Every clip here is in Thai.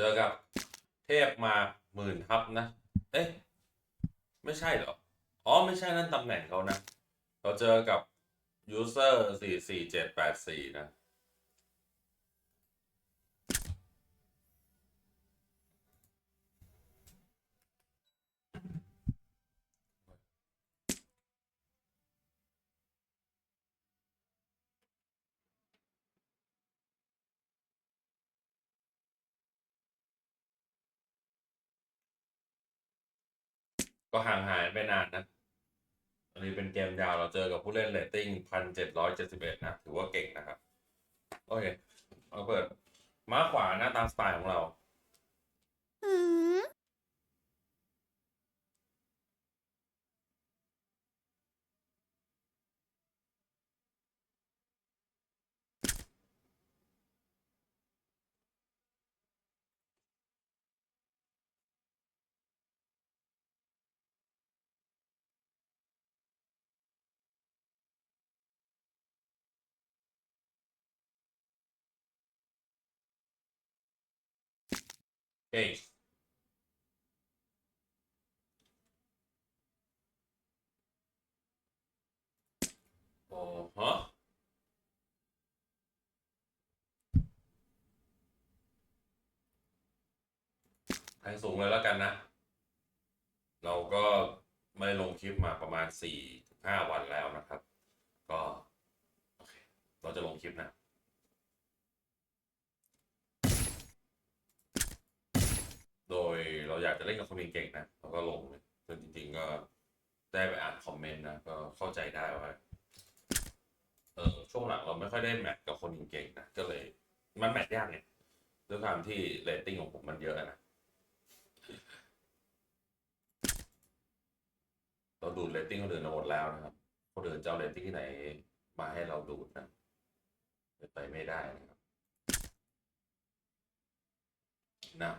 เจอกับเทพมาหมื่นทับนะ เอ๊ะ ไม่ใช่เหรอ อ๋อ ไม่ใช่นั่นตำแหน่งเขานะ เราเจอกับ user สี่สี่เจ็ดแปดสี่นะ ก็ห่างหายไปนานนะอันนี้เป็นเกมยาวเราเจอกับผู้เล่นเรตติ้งพันเจ็ดร้อยเจ็ดสิบเอ็ดนะ ถือว่าเก่งนะครับ โอเค เอาเปิด ม้าขวาหน้าตามสไตล์ของเรา หืมเอ้ยโอ้สูงเลยแล้วกันนะ เราก็ไม่ลงคลิปมาประมาณสี่ห้าวันแล้วนะครับ ก็ โอเค เราจะลงคลิปนะ โดยเราอยากจะเล่นกับคนเก่งๆนะเราก็ลงเลยซึ่งจริง ๆ ก็ได้ไปอ่านคอมเมนต์นะก็เข้าใจได้ว่าเออช่วงหลังเราไม่ค่อยได้แมทกับคนเก่งๆนะก็เลย มันแมทยากเนี่ยด้วยความที่เรตติ้งของผมมันเยอะนะเราดูดเรตติ้งคนอื่นหมดแล้วนะครับคนอื่นจะเอาเรตติ้งที่ไหนมาให้เราดูดนะไปไม่ได้นะครับนะ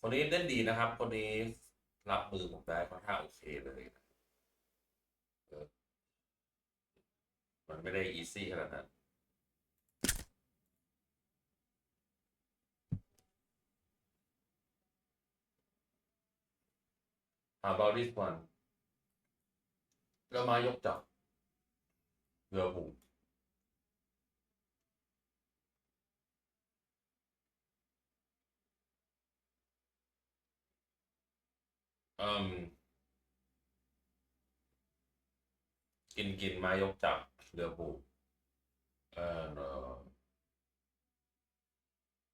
คนนี้เล่นดีนะครับ คนนี้รับมือผมได้ค่อนข้างโอเคเลยนะมันไม่ได้อีซี่ขนาดนั้น How about this one ก็มายกจับเรือบุ อืมกินกินมายกจับเรือบุงเออเออ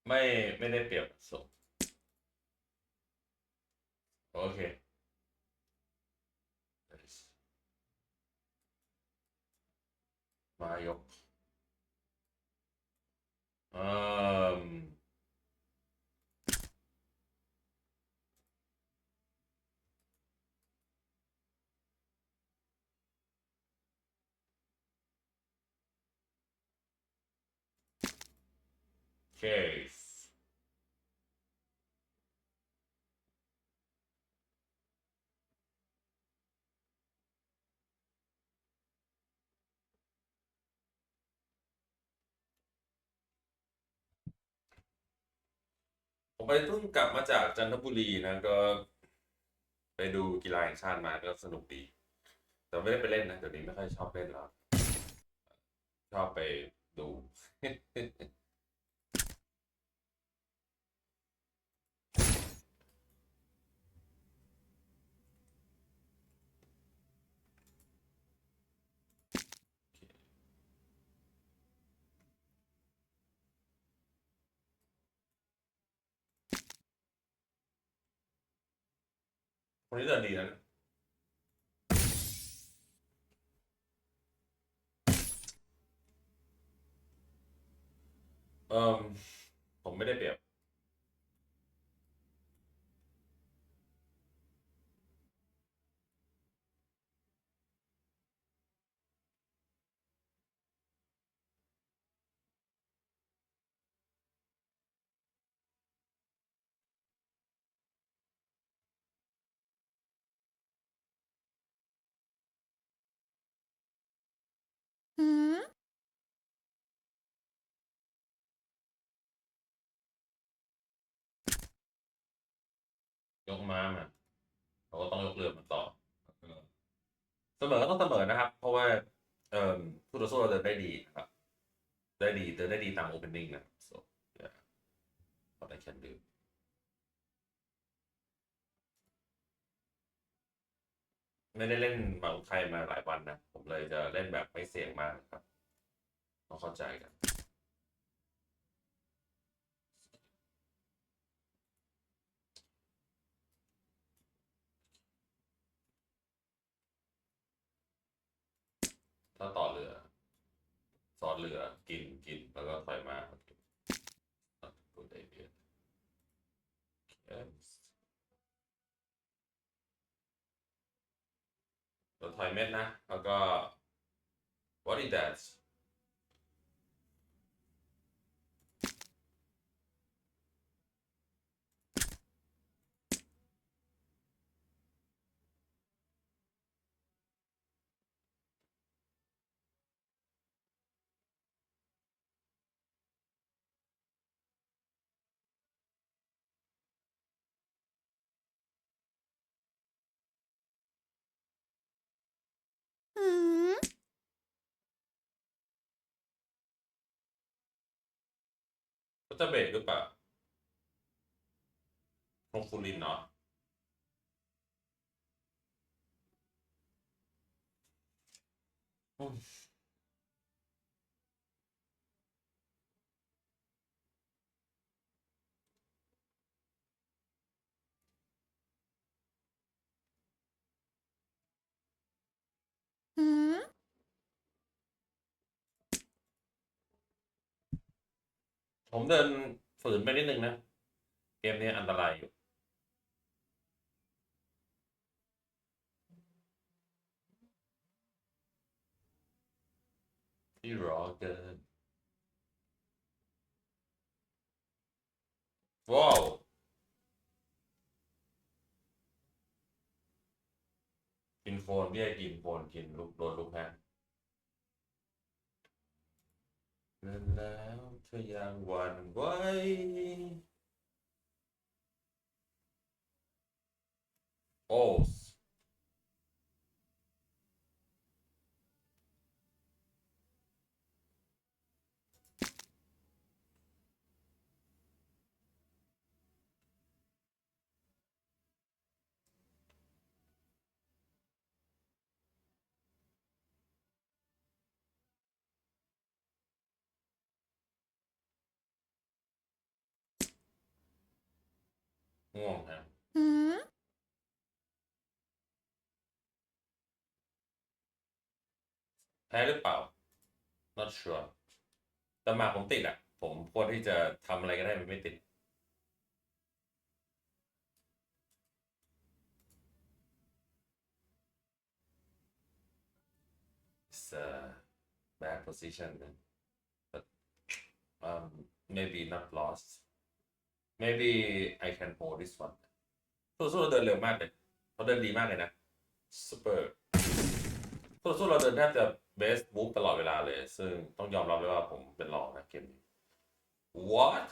ไม่ไม่ได้เปรียบสุดโอเค มายกอืม เคสผมไปเพิ่งกลับมาจากจันทบุรีนะ ก็ไปดูกีฬาแห่งชาติมาก็สนุกดี แต่ไม่ได้ไปเล่นนะเดี๋ยวนี้ไม่ค่อยชอบเล่นแล้ว ชอบไปดู คนนี้เดินดีนะเอ่มผมไม่ได้เปรียบ ยกม้ามาเราก็ต้องยกเรือมาต่อเสมอก็ต้องเสมอนะครับ เพราะว่าเอ่อผู้ต่อสู้เราเดินได้ดีนะครับได้ดีเดินได้ดีตาม opening นะ so yeah what I can do ไม่ได้เล่นหมาอุทัยมาหลายวันนะ ผมเลยจะเล่นแบบไม่เสี่ยงมากครับต้องเข้าใจกัน ถ้าต่อเรือ ซอสเรือกินกินแล้วก็ถอยมาพูดไอเดีย Yes เราถอยเม็ดนะ แล้วก็ what is that ก็จะเบรกหรือเปล่าคงฟูลินเนาะอืม ผมเดินฝืนไปนิดนึงนะ เกมนี้อันตรายอยู่ ที่รอเกิน ว้าวกินโฟนเบี้ยกินโฟนกินลูกโดนลูกแพ้เดินแล้ว เธอยั งหวันไหวโอ้ง่วงฮะหืมแพ้หรือเปล่า not sure แต่หมากผมติดอะ ผมควรที่จะทำอะไรก็ได้มันไม่ติด It's a bad position man. but um maybe not lost maybe I can hold this one สู้สู้เราเดินเร็วมากเลยเขาเดินดีมากเลยนะ super สู้สู้เราเดินแทบจะเบสบุ๊กตลอดเวลาเลย ซึ่งต้องยอมรับเลยว่าผมเป็นรองนะเกมนี้ what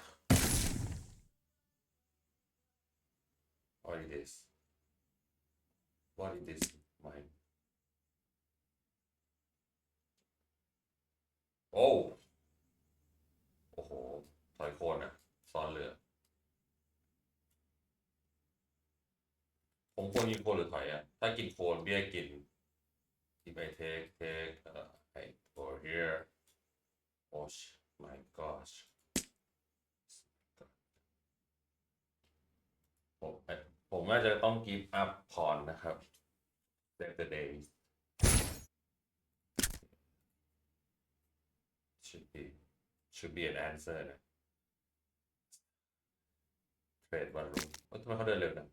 what is this what is this mine โอ้โอ้โหถอยโคนอะซ้อนเรือ ผม ควรกินโคนหรือถอยอะ ถ้ากินโคนเบี้ยกิน if I take take uh I go here oh sh- my gosh ผมผมน่าจะต้อง give up พรนะครับ save the day should be should be an answer นะเทรดวันรุ่งเอ้ยทำไมเขาเดินเร็วนะ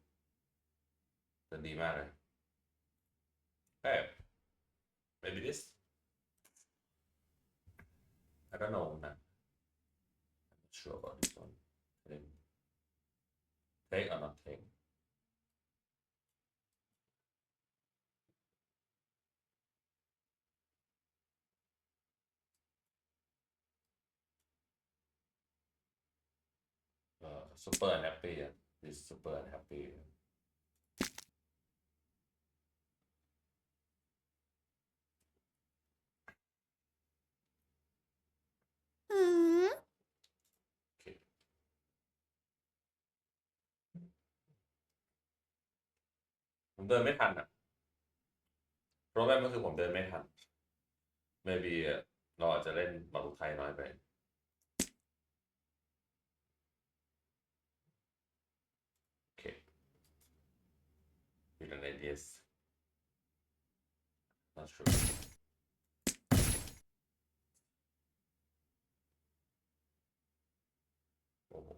เดินดีมากเลยเฮ้ย maybe this I don't know นะ I'm not sure about this one Then take or not take uh, super unhappy. Yeah. This super unhappy. เดินไม่ทันอะโปรแกรมก็คือผมเดินไม่ทัน maybe เราอาจจะเล่นบอลลูกไทยน้อยไปโอเค You don't ideas not sure โอ้โห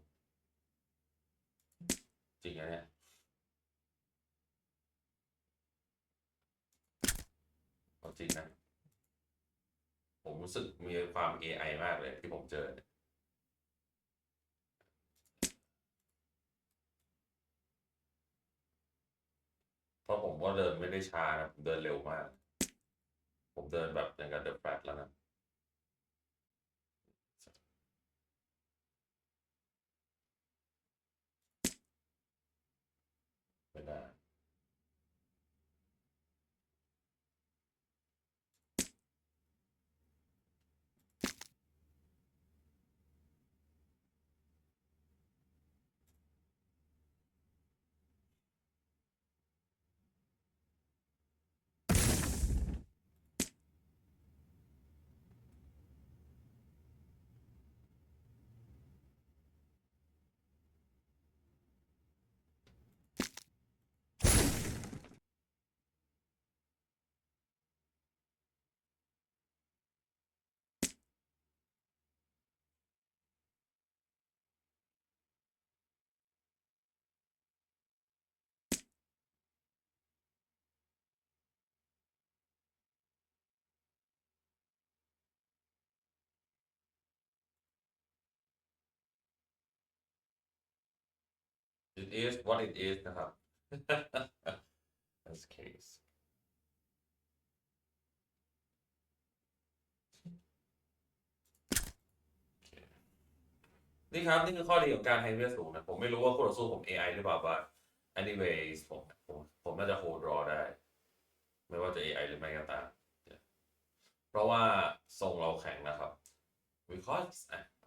จริงนะเนี่ย เอา จริงนะ ผมรู้สึกมีความ AI มากเลยที่ผมเจอ เพราะผมว่าเดินไม่ได้ช้านะผมเดินเร็วมาก ผมเดินแบบอย่างกับเดอะแฟลตแล้วนะ It is what it is นะครับ That's case นี่ครับ นี่คือข้อดีของการแฮเวสูงนะ ผมไม่รู้ว่าคู่ต่อสู้ผม AI หรือเปล่า but anyways ผมผมผมน่าจะ hold draw ได้ ไม่ว่าจะ AI หรือไม่ก็ตาม เพราะว่าทรงเราแข็งนะครับ because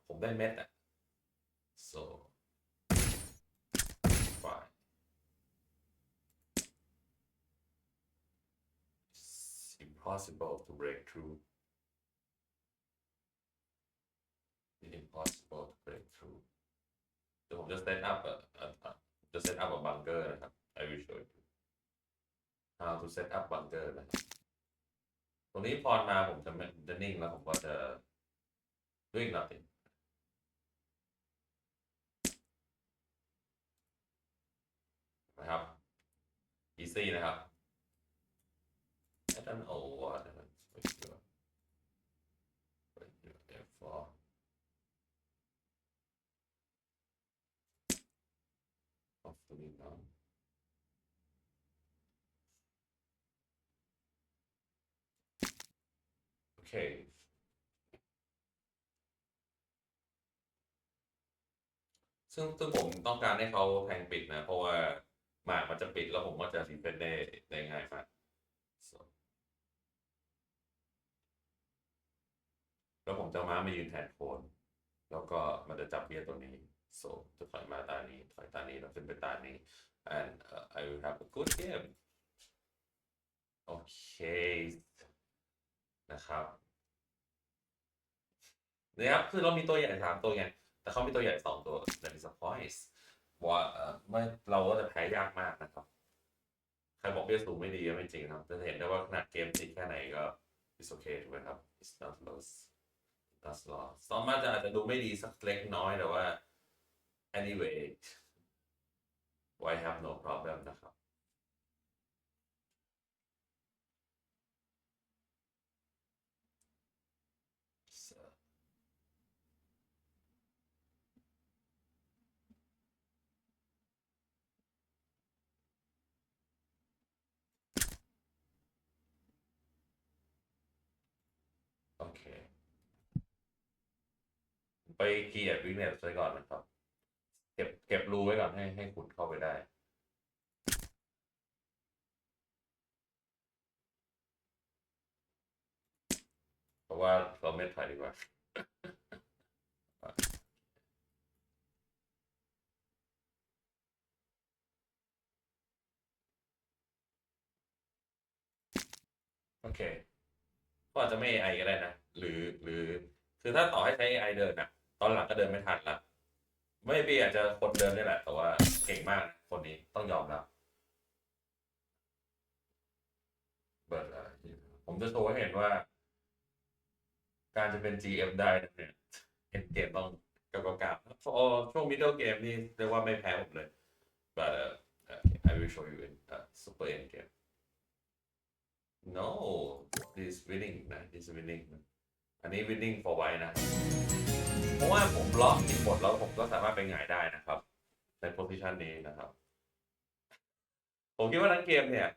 ผมได้เม็ดอะ so impossible to break through it's impossible to break through เดี๋ยวผมจะ set up อ่ะอ่ะอ่ะจะ set up a bunker นะครับ I will show you how to set up bunker นะครับ ตรงนี้พอมาผมจะไม่จะนิ่งแล้วผมก็จะ doing nothing นะครับ easy นะครับ I don't know Hopefully not โอเคซึ่งซึ่งผมต้องการให้เขาแทงปิดนะ เพราะว่าหมากมันจะปิดแล้วผมก็จะรีเฟนได้ได้ง่ายมาก So แล้วผมจะเอาม้ามายืนแทนโคนแล้วก็มันจะจับเบียร์ตัวนี้ so จะถอยมาตานี้ ถอยตานี้แล้วขึ้นไปตานี้ and uh, I will have a good game โอเคนะครับนะครับคือเรามีตัวใหญ่สามตัวไงแต่เขามีตัวใหญ่สองตัว that is a point ว่าเอ่อไม่เราก็จะแพ้ยากมากนะครับ ใครบอกเบี้ยสูงไม่ดีก็ไม่จริงครับจะเห็นได้ว่าขนาดเกมติดแค่ไหนก็ it's okay ถูกไหมครับ it's not loss it's not loss ซ้อมมาจะอาจจะดูไม่ดีสักเล็กน้อยแต่ว่า anyway I have no problem นะครับ โอเค ไปเกียร์วิกเนสไว้ก่อนนะครับ เก็บเก็บรูไว้ก่อนให้ให้คุณเข้าไปได้ เพราะว่าเราไม่ถอยดีกว่าโอเค ก็อาจจะไม่ AI ก็ได้นะ หรือหรือ คือถ้าต่อให้ใช้ AI เดินนะตอนหลังก็เดินไม่ทันละ ไม่ปีอาจจะคนเดินนี่แหละ แต่ว่าเก่งมากคนนี้ต้องยอมรับเบิร์ดอะไรผมจะโชว์ให้เห็นว่า การจะเป็น GM ได้เนี่ยเอ็นเกมต้องกับกับกับพอช่วง middle game นี่เรียกว่าไม่แพ้ผมเลย but uh, I will show you in uh, super end game no this winning นะ this winning นะ อันนี้ winning for white นะ เพราะว่าผมล็อกติดหมดแล้วผมก็สามารถไปหงายได้นะครับ ในโพซิชันนี้นะครับ ผมคิดว่าทั้งเกมเนี่ย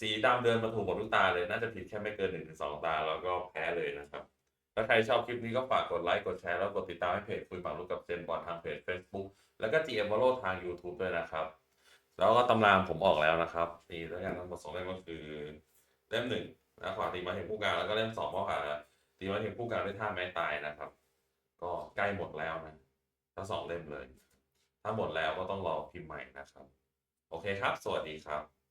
สีดำเดินมาถูกหมดทุกตาเลย น่าจะผิดแค่ไม่เกินหนึ่งถึงสองตา แล้วก็แพ้เลยนะครับ ถ้าใครชอบคลิปนี้ก็ฝากกดไลค์กดแชร์แล้วกดติดตามให้เพจคุยฝั่งลูกกับเซนบอลทางเพจ Facebook แล้วก็ GM v o l o ทาง YouTube ด้วยนะครับ แล้วก็ตำรามผมออกแล้วนะครับนี่แล้วกันทั้งหมดสองเล่มก็คือเล่มหนึ่งนะขวาตีมาเห็นผู้การแล้วก็เล่มสองก็ขวา ตีมาเห็นผู้การด้วยท่าไม้ตายนะครับ ก็ใกล้หมดแล้วนะทั้งสองเล่มเลย ถ้าหมดแล้วก็ต้องรอพิมพ์ใหม่นะครับ โอเคครับ สวัสดีครับ